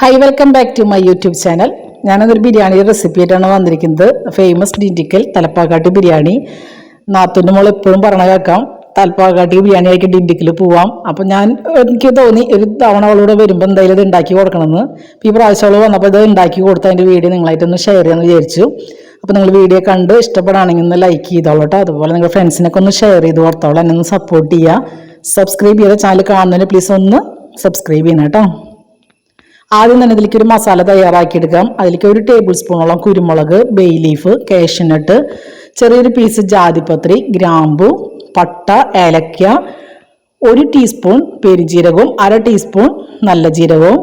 Hi welcome back to my YouTube channel ഞാനതൊരു ബിരിയാണിയുടെ recipe ആയിട്ടാണ് വന്നിരിക്കുന്നത്. ഫേമസ് ഡിന്റിക്കൽ തലപ്പാക്കാട്ടി ബിരിയാണി. നാത്തൂന്റെ മോൾ എപ്പോഴും പറഞ്ഞ കേൾക്കാം. തലപ്പാക്കാട്ടി ബിരിയാണി ആയിട്ട് ഡിന്റിക്കൽ പോവാം. അപ്പം ഞാൻ എനിക്ക് തോന്നി ഒരു തവണ അവളോട് വരുമ്പോൾ എന്തായാലും ഇത് ഉണ്ടാക്കി കൊടുക്കണമെന്ന്. ഈ പ്രാവശ്യം അവൾ വന്നപ്പോൾ ഇത് ഉണ്ടാക്കി കൊടുത്ത് അതിന്റെ വീഡിയോ നിങ്ങളായിട്ടൊന്ന് ഷെയർ ചെയ്യാമെന്ന് വിചാരിച്ചു. അപ്പോൾ നിങ്ങൾ വീഡിയോ കണ്ട് ഇഷ്ടപ്പെടുകയാണെങ്കിൽ ഒന്ന് ലൈക്ക് ചെയ്തോളൂ കേട്ടോ അതുപോലെ നിങ്ങളുടെ ഫ്രണ്ട്സിനൊക്കെ ഒന്ന് ഷെയർ ചെയ്ത് കൊടുത്തോളൂ. എന്നെ ഒന്ന് സപ്പോർട്ട് ചെയ്യുക. സബ്സ്ക്രൈബ് ചെയ്ത ചാനൽ കാണുന്നതിന് പ്ലീസ് ഒന്ന് സബ്സ്ക്രൈബ് ചെയ്യണം കേട്ടോ ആദ്യം തന്നെ ഇതിലേക്ക് ഒരു മസാല തയ്യാറാക്കിയെടുക്കാം. അതിലേക്ക് ഒരു ടേബിൾ സ്പൂണോളം കുരുമുളക് ബേ ലീഫ് കേഷനട്ട് ചെറിയൊരു പീസ് ജാതിപത്രി ഗ്രാമ്പു പട്ട ഏലക്ക ഒരു ടീസ്പൂൺ പെരുജീരകവും അര ടീസ്പൂൺ നല്ല ജീരകവും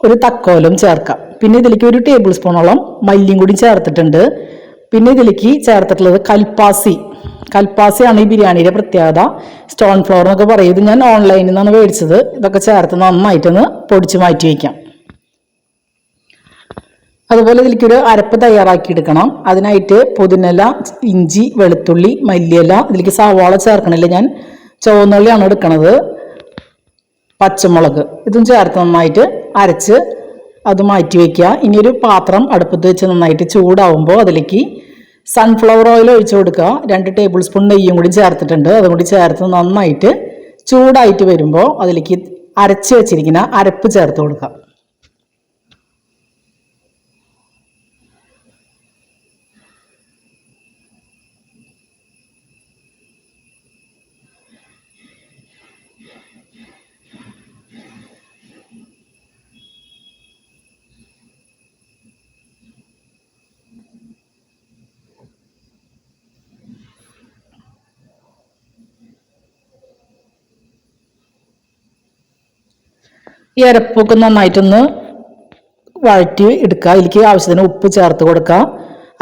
ഒരു തക്കോലും ചേർക്കാം. പിന്നെ ഇതിലേക്ക് ഒരു ടേബിൾ സ്പൂണോളം മല്ലിയും കൂടി ചേർത്തിട്ടുണ്ട്. പിന്നെ ഇതിലേക്ക് ചേർത്തിട്ടുള്ളത് കൽപ്പാസി. കൽപ്പാസിയാണ് ഈ ബിരിയാണിയുടെ പ്രത്യേകത. സ്റ്റോൺ ഫ്ലോർ എന്നൊക്കെ പറയും. ഇത് ഞാൻ ഓൺലൈനിൽ നിന്നാണ് മേടിച്ചത്. ഇതൊക്കെ ചേർത്ത് നന്നായിട്ടൊന്ന് പൊടിച്ച് മാറ്റി വയ്ക്കാം. അതുപോലെ ഇതിലേക്കൊരു അരപ്പ് തയ്യാറാക്കി എടുക്കണം. അതിനായിട്ട് പുതിനല ഇഞ്ചി വെളുത്തുള്ളി മല്ലിയില ഇതിലേക്ക് സവാള ചേർക്കണില്ല ഞാൻ. ചുവന്നുള്ളിയാണ് എടുക്കുന്നത് പച്ചമുളക്. ഇതും ചേർത്ത് നന്നായിട്ട് അരച്ച് അത് മാറ്റി വയ്ക്കുക. ഇനിയൊരു പാത്രം അടുപ്പത്ത് വെച്ച് നന്നായിട്ട് ചൂടാവുമ്പോൾ അതിലേക്ക് സൺഫ്ലവർ ഓയിൽ ഒഴിച്ചു കൊടുക്കുക. രണ്ട് ടേബിൾ സ്പൂൺ നെയ്യും കൂടി ചേർത്തിട്ടുണ്ട്. അതും കൂടി ചേർത്ത് നന്നായിട്ട് ചൂടായിട്ട് വരുമ്പോൾ അതിലേക്ക് അരച്ച് വെച്ചിരിക്കുന്ന അരപ്പ് ചേർത്ത് കൊടുക്കുക. ഈ അരപ്പൊക്കെ നന്നായിട്ടൊന്ന് വഴറ്റി എടുക്കുക. അതിലേക്ക് ആവശ്യത്തിന് ഉപ്പ് ചേർത്ത് കൊടുക്കുക.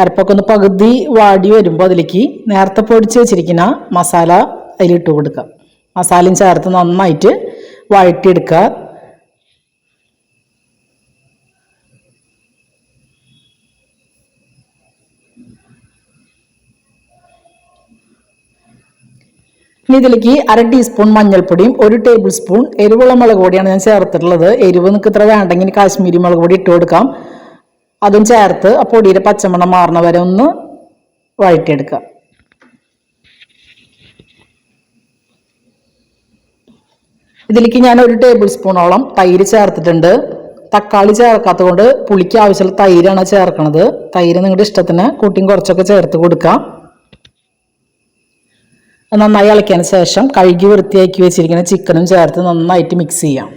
അരപ്പൊക്കെ ഒന്ന് പകുതി വാടി വരുമ്പോൾ അതിലേക്ക് നേരത്തെ പൊടിച്ച് വെച്ചിരിക്കുന്ന മസാല അതിലിട്ട് കൊടുക്കുക. മസാലയും ചേർത്ത് നന്നായിട്ട് വഴറ്റിയെടുക്കുക. ഇനി ഇതിലേക്ക് അര ടീസ്പൂൺ മഞ്ഞൾപ്പൊടിയും ഒരു ടേബിൾ സ്പൂൺ എരിവുള്ള മുളക് പൊടിയാണ് ഞാൻ ചേർത്തിട്ടുള്ളത്. എരിവ് നിങ്ങൾക്ക് ഇത്ര വേണ്ടെങ്കിൽ കാശ്മീരി മുളക് പൊടി ഇട്ട് കൊടുക്കാം. അതും ചേർത്ത് ആ പൊടിയുടെ പച്ചമണം മാറുന്ന വരെ ഒന്ന് വഴറ്റിയെടുക്കുക. ഇതിലേക്ക് ഞാൻ ഒരു ടേബിൾ സ്പൂണോളം തൈര് ചേർത്തിട്ടുണ്ട്. തക്കാളി ചേർക്കാത്തത് കൊണ്ട് പുളിക്ക് ആവശ്യമുള്ള തൈരാണ് ചേർക്കുന്നത് തൈര് നിങ്ങളുടെ ഇഷ്ടത്തിന് കൂട്ടിയും കുറച്ചൊക്കെ ചേർത്ത് കൊടുക്കാം. നന്നായി ഇളക്കിയതിന് ശേഷം കഴുകി വൃത്തിയാക്കി വെച്ചിരിക്കുന്ന ചിക്കനും ചേർത്ത് നന്നായിട്ട് മിക്സ് ചെയ്യാം.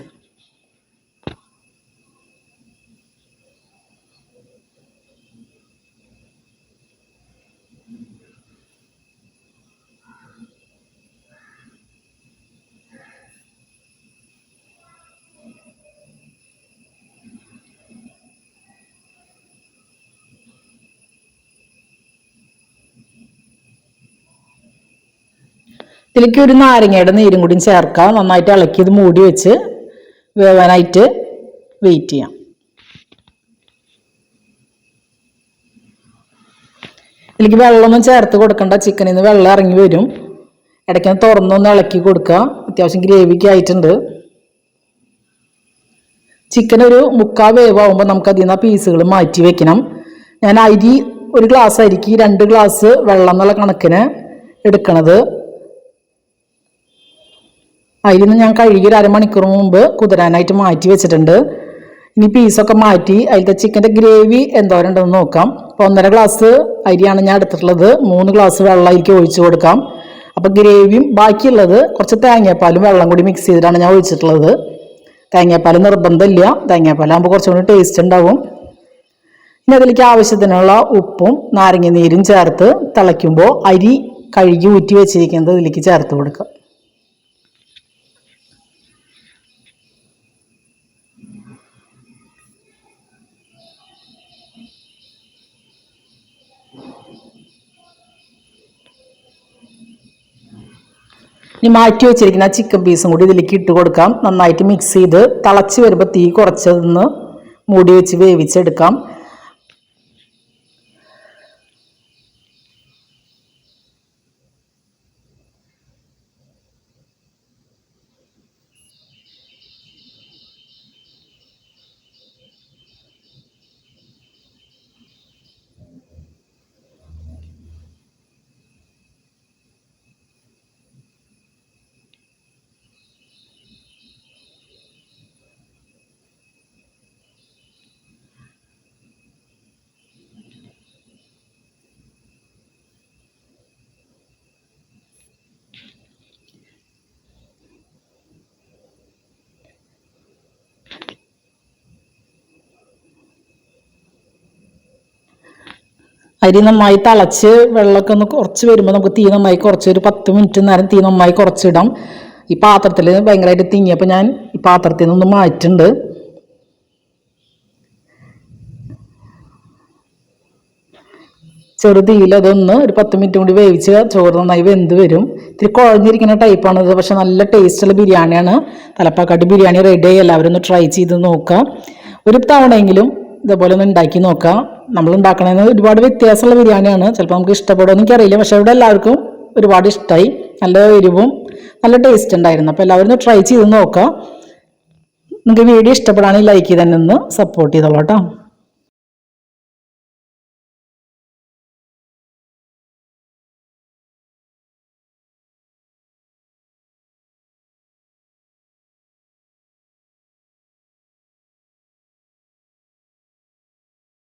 ഇതിലേക്ക് ഒരു നാരങ്ങയുടെ നീരും കൂടി ചേർക്കാം. നന്നായിട്ട് ഇളക്കി ഇത് മൂടി വെച്ച് വേവാനായിട്ട് വെയിറ്റ് ചെയ്യാം. ഇതിലേക്ക് വെള്ളമൊന്നും ചേർത്ത് കൊടുക്കണ്ട. ചിക്കനിൽ നിന്ന് വെള്ളം ഇറങ്ങി വരും. ഇടയ്ക്കൊന്ന് തുറന്നൊന്ന് ഇളക്കി കൊടുക്കുക. അത്യാവശ്യം ഗ്രേവിക്ക് ആയിട്ടുണ്ട്. ചിക്കൻ ഒരു മുക്കാൽ വേവാകുമ്പോൾ നമുക്ക് അതിൽ നിന്ന് പീസുകൾ മാറ്റി വെക്കണം. ഞാൻ അരി ഒരു ഗ്ലാസ് അരിക്ക് രണ്ട് ഗ്ലാസ് വെള്ളം എന്നുള്ള കണക്കിന് എടുക്കണത്. അതിൽ നിന്ന് ഞാൻ കഴുകി ഒരു അരമണിക്കൂർ മുമ്പ് കുതിരാനായിട്ട് മാറ്റി വെച്ചിട്ടുണ്ട്. ഇനി പീസൊക്കെ മാറ്റി അതിലത്തെ ചിക്കന്റെ ഗ്രേവി എന്തോരം ഉണ്ടെന്ന് നോക്കാം. അപ്പോൾ ഒന്നര ഗ്ലാസ് അരിയാണ് ഞാൻ എടുത്തിട്ടുള്ളത്. മൂന്ന് ഗ്ലാസ് വെള്ളം അതിലേക്ക് ഒഴിച്ചു കൊടുക്കാം. അപ്പോൾ ഗ്രേവിയും ബാക്കിയുള്ളത് കുറച്ച് തേങ്ങാപ്പാലും വെള്ളം കൂടി മിക്സ് ചെയ്തിട്ടാണ് ഞാൻ ഒഴിച്ചിട്ടുള്ളത്. തേങ്ങാപ്പാൽ നിർബന്ധമില്ല. തേങ്ങാപ്പാലാകുമ്പോൾ കുറച്ചും കൂടി ടേസ്റ്റ് ഉണ്ടാവും. ഇനി അതിലേക്ക് ആവശ്യത്തിനുള്ള ഉപ്പും നാരങ്ങ നീരും ചേർത്ത് തിളയ്ക്കുമ്പോൾ അരി കഴുകി ഊറ്റി വെച്ചിരിക്കുന്നത് ഇതിലേക്ക് ചേർത്ത് കൊടുക്കുക ഇനി മാറ്റി വെച്ചിരിക്കുന്ന ചിക്കൻ പീസും കൂടി ഇതിലേക്ക് ഇട്ട് കൊടുക്കാം. നന്നായിട്ട് മിക്സ് ചെയ്ത് തിളച്ച് വരുമ്പോൾ തീ കുറച്ചതൊന്ന് മൂടി വെച്ച് വേവിച്ചെടുക്കാം. അരി നന്നായി തിളച്ച് വെള്ളമൊക്കെ ഒന്ന് കുറച്ച് വരുമ്പോൾ നമുക്ക് തീ നന്നായി കുറച്ച് ഒരു പത്ത് മിനിറ്റ് നേരം തീ നന്നായി കുറച്ചിടാം. ഈ പാത്രത്തിൽ ഭയങ്കരമായിട്ട് തിങ്ങിയപ്പോൾ ഞാൻ ഈ പാത്രത്തിൽ നിന്നൊന്ന് മാറ്റുന്നുണ്ട് ചെറുതീയിൽ അതൊന്ന് ഒരു പത്ത് മിനിറ്റ് കൂടി വേവിച്ച് ചോറ് നന്നായി വെന്ത് വരും. ഇത്തിരി കുഴഞ്ഞിരിക്കുന്ന ടൈപ്പാണ് ഇത് പക്ഷെ നല്ല ടേസ്റ്റുള്ള ബിരിയാണിയാണ്. തലപ്പാക്കാട്ടി ബിരിയാണി റെഡി ആയി. എല്ലാവരും ഒന്ന് ട്രൈ ചെയ്ത് നോക്കുക ഒരു തവണയെങ്കിലും ഇതേപോലെ ഒന്ന് ഉണ്ടാക്കി നോക്കാം. നമ്മൾ ഉണ്ടാക്കണതിന് ഒരുപാട് വ്യത്യാസമുള്ള ബിരിയാണിയാണ് ചിലപ്പോൾ നമുക്ക് ഇഷ്ടപ്പെടുമോ എനിക്കറിയില്ല. പക്ഷേ ഇവിടെ എല്ലാവർക്കും ഒരുപാട് ഇഷ്ടമായി നല്ല എരിവും നല്ല ടേസ്റ്റ് ഉണ്ടായിരുന്നു. അപ്പോൾ എല്ലാവരും ഒന്ന് ട്രൈ ചെയ്ത് നോക്കാം. നിങ്ങൾക്ക് വീഡിയോ ഇഷ്ടപ്പെടുകയാണെങ്കിൽ ലൈക്ക് ചെയ്ത് തന്നെ ഒന്ന് സപ്പോർട്ട് ചെയ്തോളൂ കേട്ടോ.